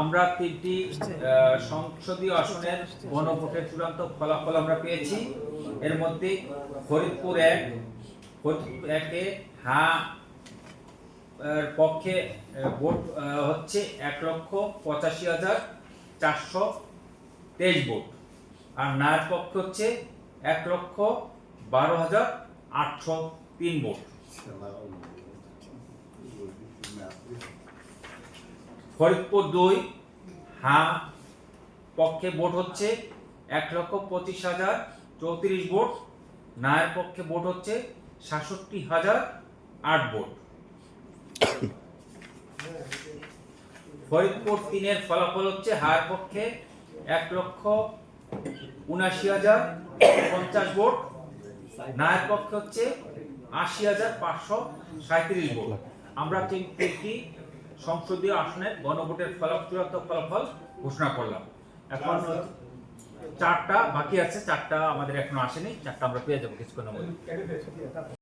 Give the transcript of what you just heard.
আমরা তিনটি সংসদীয় আসনের গণভোটের চূড়ান্ত ফলাফল আমরা পেয়েছি। এর মধ্যে ফরিদপুর এক ফরিদপুর একে হা পক্ষে ভোট হচ্ছে এক লক্ষ পঁচাশি হাজার চারশো তেইশ ভোট। আর নার পক্ষে হচ্ছে এক লক্ষ বারো হাজার আটশো তিন ভোট। ফরিদপুর দুই হা পক্ষে ভোট হচ্ছে এক লক্ষ পঁচিশ হাজার চৌত্রিশ ভোট, নায়ের পক্ষে ভোট হচ্ছে সাতষট্টি হাজার আট ভোট। ফরিদপুর তিনের ফলাফল হচ্ছে হায়ের পক্ষে এক লক্ষ উনাশি হাজার পঞ্চাশ ভোট, নায়ের পক্ষে হচ্ছে আশি হাজার পাঁচশো সাঁত্রিশ ভোট। আমরা তিনটি সংসদীয় আসনে গণভোটের ফলক চূড়ান্ত ফলাফল ঘোষণা করলাম। এখন চারটা বাকি আছে চারটা আমাদের এখনও আসেনি চারটা আমরা পেয়ে যাব কিছুক্ষণ মধ্যে।